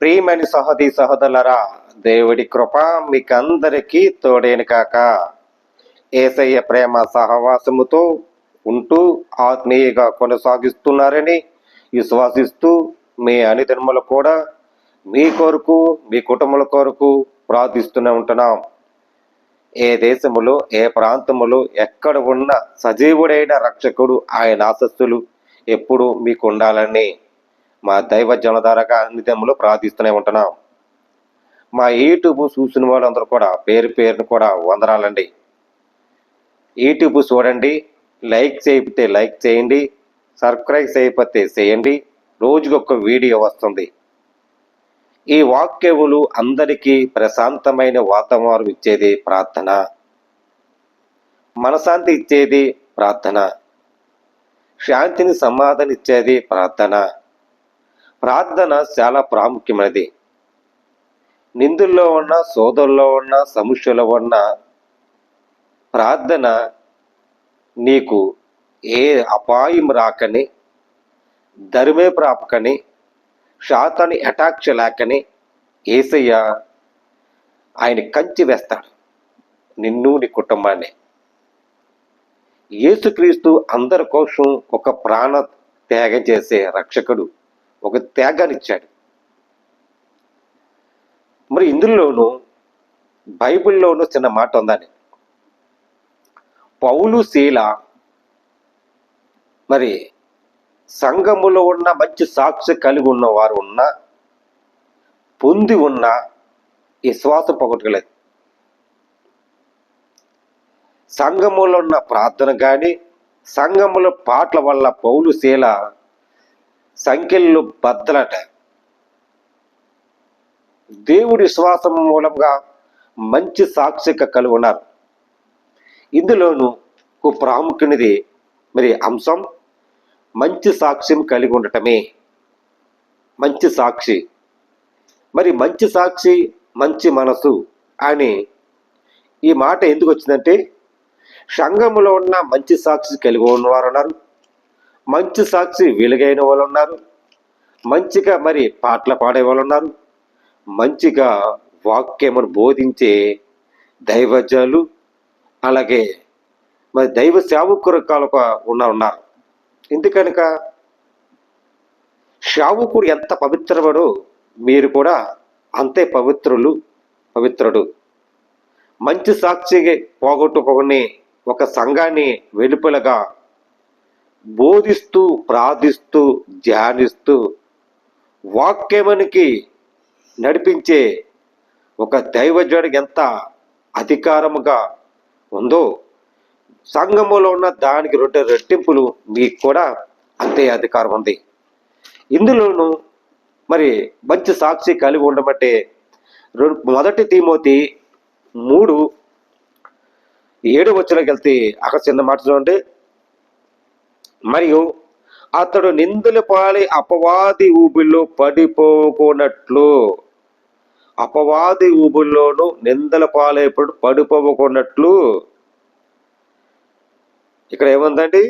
ప్రియమని సహది సహదలరా దేవుడి కృప మీకందరికీ తోడేను కాక. ఏసయ్య ప్రేమ సహవాసముతో ఉంటూ ఆత్మీయగా కొనసాగిస్తున్నారని విశ్వాసిస్తూ మీ అనిధర్మలు కూడా మీ కొరకు మీ కుటుంబాల కొరకు ప్రార్థిస్తూనే ఉంటున్నాం. ఏ దేశములో ఏ ప్రాంతములో ఎక్కడ ఉన్న సజీవుడైన రక్షకుడు ఆయన ఆశస్సులు ఎప్పుడు మీకు ఉండాలని మా దైవ జనధారగా నిత్యములు ప్రార్థిస్తూనే ఉంటున్నాం. మా యూట్యూబ్ చూసిన వాళ్ళందరూ కూడా పేరు పేరును కూడా వందనాలండి యూట్యూబ్ చూడండి లైక్ చేయకపోతే లైక్ చేయండి సబ్స్క్రైబ్ చేయకపోతే చేయండి రోజుకొక వీడియో వస్తుంది. ఈ వాక్యములు అందరికీ ప్రశాంతమైన వాతావరణం ఇచ్చేది ప్రార్థన. మనశాంతి ఇచ్చేది ప్రార్థన. శాంతిని సమాధానం ఇచ్చేది ప్రార్థన. ప్రార్థన చాలా ప్రాముఖ్యమైనది. నిందుల్లో ఉన్న సోదరుల్లో ఉన్న సమస్యలో ఉన్న ప్రార్థన నీకు ఏ అపాయం రాకని ధర్మే ప్రాపకని శాతాన్ని అటాక్ చేయలేకని ఏసయ్య ఆయన కంచి వేస్తాడు నిన్ను నీ కుటుంబాన్ని. యేసుక్రీస్తు అందరి కోసం ఒక ప్రాణ త్యాగం చేసే రక్షకుడు. ఒక త్యాగాన్నిచ్చాడు. మరి ఇందులోనూ బైబిల్లోనూ చిన్న మాట ఉందని పౌలు శీల మరి సంఘములో ఉన్న మంచి సాక్షి కలిగి ఉన్న వారు ఉన్న పొంది ఉన్న విశ్వాసం పొగట్టుకోలేదు సంఘములో ఉన్న ప్రార్థన కానీ సంఘములో పాటల వల్ల పౌలు శీల సంఖ్యలు బద్దలట దేవుడి విశ్వాసం మూలంగా మంచి సాక్షిక కలిగి ఉన్నారు ఇందులోనూ ఒక ప్రాముఖ్యనిది మరి అంశం మంచి సాక్ష్యం కలిగి ఉండటమే. మంచి సాక్షి. మరి మంచి సాక్షి మంచి మనసు అని ఈ మాట ఎందుకు వచ్చిందంటే సంఘములో ఉన్న మంచి సాక్షి కలిగి ఉన్నవారు ఉన్నారు. మంచి సాక్షి వెలుగైన వాళ్ళు ఉన్నారు మంచిగా మరి పాటలు పాడే వాళ్ళు ఉన్నారు మంచిగా వాక్యమును బోధించే దైవజాలు అలాగే మరి దైవ సేవకురకాలు ఉన్న ఉన్నారు. ఎందుకనుక? శావుకుడు ఎంత పవిత్రమడో మీరు కూడా అంతే పవిత్రులు పవిత్రుడు. మంచి సాక్షి పోగొట్టుకొని ఒక సంఘాన్ని వెలుపలగా బోధిస్తూ ప్రార్థిస్తూ ధ్యానిస్తూ వాక్యమునికి నడిపించే ఒక దైవజుడికి ఎంత అధికారముగా ఉందో సంఘములో ఉన్న దానికి రెండు రెట్టింపులు మీకు కూడా అంతే అధికారం ఉంది. ఇందులోనూ మరి మంచి సాక్షి కలిగి ఉండమంటే రెండు మొదటి తీమోతి మూడు ఏడు వచ్చినకి వెళ్తే అక్కడ చిన్న మాట చూడండి. మరియు అతడు నిందుల పాలి అపవాది ఊబిలో పడిపోకున్నట్లు. అపవాది ఊబుల్లోనూ నిందల పాలైపోయి పడిపోకున్నట్లు. ఇక్కడ ఏముందండి?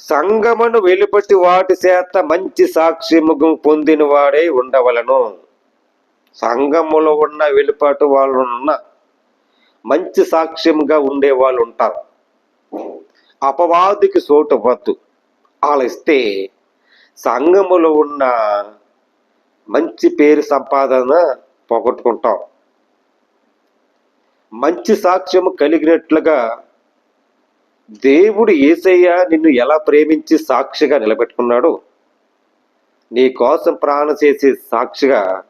సంగమును వెలుపట్టి వాటి చేత మంచి సాక్ష్యము పొందిన వాడే ఉండవలను. సంఘములో ఉన్న వెలుపాటు వాళ్ళు ఉన్న మంచి సాక్ష్యంగా ఉండే వాళ్ళు ఉంటారు అపవాదికి చోటు వద్దు. అలా ఇస్తే సంఘములో ఉన్న మంచి పేరు సంపాదన పోగొట్టుకుంటాం. మంచి సాక్ష్యము కలిగినట్లుగా దేవుడు ఏసయ్య నిన్ను ఎలా ప్రేమించి సాక్షిగా నిలబెట్టుకున్నాడు నీ కోసం ప్రాణ చేసే సాక్షిగా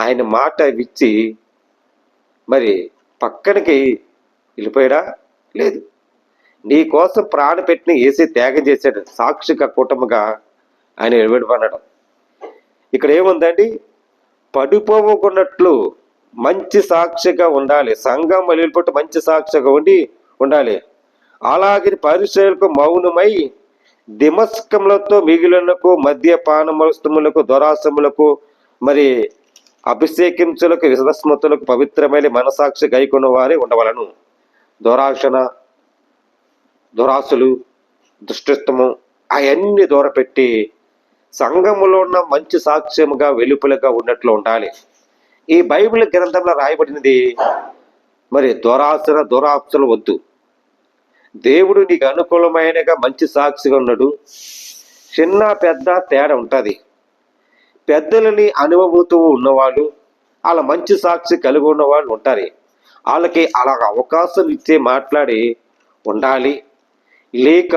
ఆయన మాట విచ్చి మరి పక్కనకి వెళ్ళిపోయాడా? లేదు. నీ కోసం ప్రాణ పెట్టిన ఏసీ త్యాగం చేశాడు. సాక్షిగా కుటుంబగా ఆయన నిలబెట్టుకున్నాడు ఇక్కడ ఏముందండి? పడిపోవకున్నట్లు మంచి సాక్షిగా ఉండాలి. సంఘం వెళ్ళిపోతే మంచి సాక్షిగా ఉండి ఉండాలి. అలాగే పరిచయలకు మౌనమై దిమస్కములతో మిగిలినకు మద్యపానములకు దురాసములకు మరి అభిషేకించులకు విశ్వస్మతులకు పవిత్రమైన మనసాక్షి గైకొన్న వారే ఉండవలను. దురాశన దురాశలు దుష్టత్వము అవన్నీ దూరపెట్టి సంఘములో ఉన్న మంచి సాక్ష్యముగా వెలుపులుగా ఉన్నట్లు ఉండాలి. ఈ బైబిల్ గ్రంథంలో రాయబడినది మరి దురాసన దురాప్సలు వద్దు. దేవుడు నీకు అనుకూలమైనగా మంచి సాక్షిగా ఉన్నాడు. చిన్న పెద్ద తేడా ఉంటుంది. పెద్దలని అనుభవతూ ఉన్నవాళ్ళు వాళ్ళ మంచి సాక్షి కలిగి ఉన్న వాళ్ళు ఉంటారు. వాళ్ళకి అలా అవకాశం ఇచ్చే మాట్లాడి ఉండాలి. లేక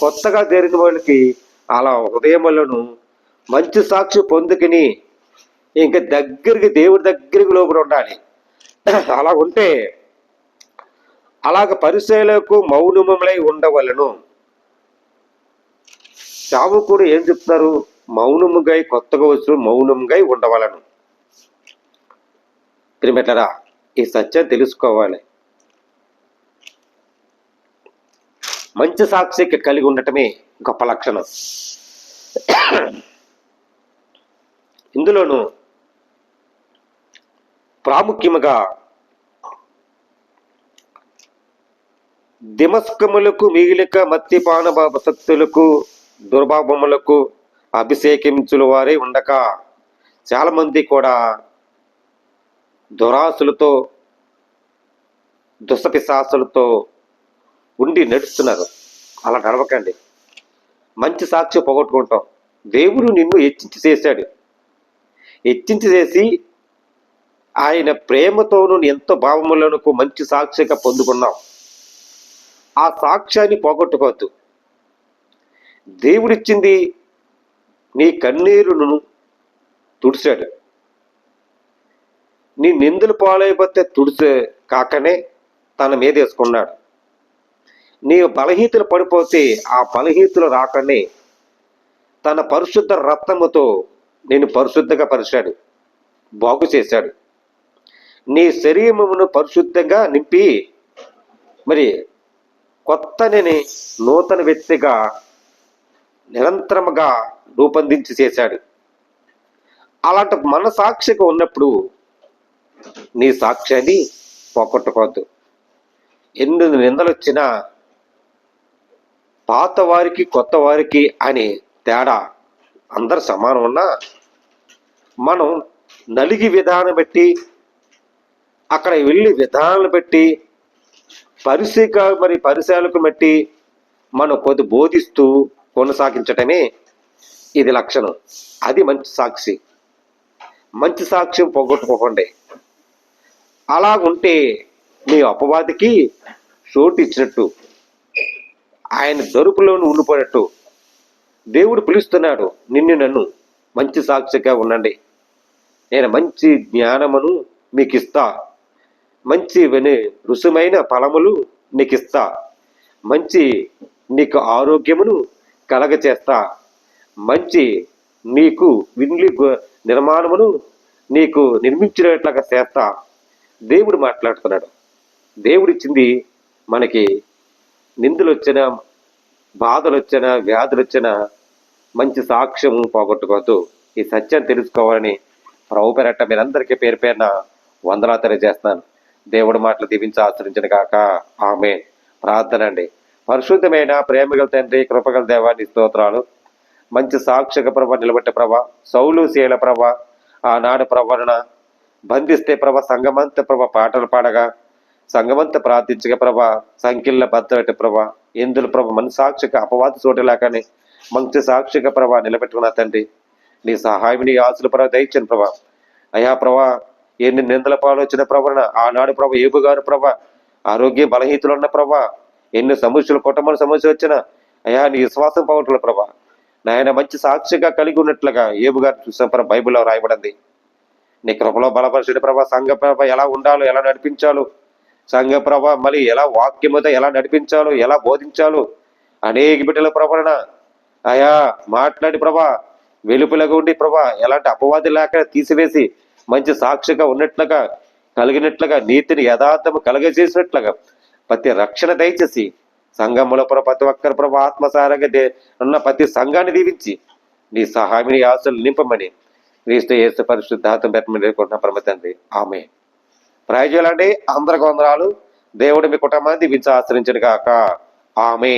కొత్తగా జరిగిన వాళ్ళకి అలా హృదయములను మంచి సాక్షి పొందుకుని ఇంకా దగ్గరికి దేవుడి దగ్గరికి లోపల ఉండాలి. అలా ఉంటే అలాగ పరిశీలకు మౌనములై ఉండవలను. కూడా ఏం చెప్తారు? మౌనముగై కొత్తగా వచ్చిన మౌనముగై ఉండవలను. ప్రిమెట్లరా ఈ సత్యం తెలుసుకోవాలి. మంచి సాక్షి కలిగి ఉండటమే గొప్ప లక్షణం. ఇందులోను ప్రాముఖ్యముగా దిమస్కములకు మిగిలిక మత్తిపాన సత్తులకు దుర్భావములకు అభిషేకించుల వారే ఉండక. చాలామంది కూడా దురాసులతో దుసపిశాసులతో ఉండి నడుస్తున్నారు. అలా నడవకండి. మంచి సాక్షి పోగొట్టుకుంటాం. దేవుడు నిన్ను హెచ్చించి చేశాడు. హెచ్చించి చేసి ఆయన ప్రేమతోను ఎంతో భావములకు మంచి సాక్షిగా పొందుకున్నాం. ఆ సాక్ష్యాన్ని పోగొట్టుకోవద్దు. దేవుడిచ్చింది నీ కన్నీరును తుడిచాడు. నీ నిందలు పాలైపోతే తుడిసే కాకనే తన మీద వేసుకున్నాడు. నీ బలహీతులు పడిపోతే ఆ బలహీతులు రాకనే తన పరిశుద్ధ రక్తముతో నేను పరిశుద్ధంగా పరిచాడు బాగు చేశాడు. నీ శరీరమును పరిశుద్ధంగా నింపి మరి కొత్తని నూతన వ్యక్తిగా నిరంతరముగా రూపొందించి చేశాడు. అలాంటి మన సాక్షిగా ఉన్నప్పుడు నీ సాక్ష్యాన్ని పోగొట్టుకోవద్దు. ఎన్ని నిందలు వచ్చినా పాత వారికి కొత్త వారికి అని తేడా అందరు సమానం ఉన్నా మనం నలిగి విధానం బట్టి అక్కడ వెళ్ళి విధానాలు పెట్టి పరిశీక మరి పరిశీలకు బట్టి మనం కొద్ది బోధిస్తూ కొనసాగించటమే ఇది లక్షణం. అది మంచి సాక్షి. మంచి సాక్ష్యం పోగొట్టుకోకండి. అలాగుంటే మీ అపవాదికి చోటు ఇచ్చినట్టు. ఆయన దొరుకులోని ఉండిపోయినట్టు దేవుడు పిలుస్తున్నాడు నిన్ను నన్ను మంచి సాక్షిగా ఉండండి. నేను మంచి జ్ఞానమును మీకు ఇస్తా మంచి విని రుసుమైన ఫలములు నీకు ఇస్తా మంచి నీకు ఆరోగ్యమును కలగచేస్తా. మంచి నీకు విండ్లి నిర్మాణమును నీకు నిర్మించినట్లుగా చేస్తా. దేవుడు మాట్లాడుతున్నాడు. దేవుడిచ్చింది మనకి నిందులు వచ్చినా బాధలు వచ్చినా వ్యాధులు వచ్చినా మంచి సాక్ష్యం పోగొట్టుకోవద్దు. ఈ సత్యం తెలుసుకోవాలని ప్రభు పెరట మీరందరికీ పేరు పేరున వందలా తెలియజేస్తున్నాను. దేవుడి మాటలు దీవించి ఆచరించిన కాక ఆమె ప్రార్థన అండి పరిశుద్ధమైన ప్రేమగల తండ్రి కృపగల దేవాన్ని స్తోత్రాలు. మంచి సాక్షిక ప్రభ నిలబెట్టే ప్రభ సౌలు శీల ప్రభ ఆనాడు ప్రభన బంధిస్తే ప్రభ సంగమంత ప్రభ పాటలు పాడగా సంగమంత ప్రార్థించగా ప్రభ సంఖ్యల భద్రట ప్రభా ఎందుల ప్రభ మన సాక్షిక అపవాద చోటు మంచి సాక్షిక ప్రభా నిలబెట్టుకున్న తండ్రి. నీ సహాయం నీ ఆశలు ప్రభా దయచని ప్రభా. అయా ప్రభా ఎన్ని నిందల పాలు వచ్చిన ప్రభన ఆనాడు ప్రభ ఏబు గారు ప్రభ ఆరోగ్య బలహీతులు ఉన్న ప్రభ ఎన్ని సమస్యలు కుటుంబాల సమస్యలు వచ్చిన అయా నీ విశ్వాసం పోగొట్టుల ప్రభ. నాయన మంచి సాక్షిగా కలిగి ఉన్నట్లుగా ఏబు గారు చూసాం ప్రభ బైబిల్లో రాయబడింది. నీ కృపలో బలపరిచిన ప్రభా సంఘ ప్రభ ఎలా ఉండాలో ఎలా నడిపించాలో సంఘ ప్రభ మళ్ళీ ఎలా వాక్యముతో ఎలా నడిపించాలో ఎలా బోధించాలో అనేక బిడ్డల ప్రభన అయా మాట్లాడి ప్రభా వెలుపులగా ఉండి ప్రభా ఎలాంటి అపవాది లేక తీసివేసి మంచి సాక్షిగా ఉన్నట్లుగా కలిగినట్లుగా నీతిని యథార్థము కలగజేసినట్లుగా ప్రతి రక్షణ దయచేసి సంఘముల ప్రభ ప్రతి ఒక్కరు ప్రభ ఆత్మసారంగా దే ఉన్న ప్రతి సంఘాన్ని దీవించి నీ సహామిని ఆశలు నింపమని క్రీస్తు ఏసు పరిశుద్ధాత్మ పెట్టమని పరమ తండ్రి. ఆమె ప్రయోజనాలండి. అందరికి వందనాలు. దేవుడు మీ కుటుంబాన్ని దీవించి ఆశ్రయించడు కాక ఆమె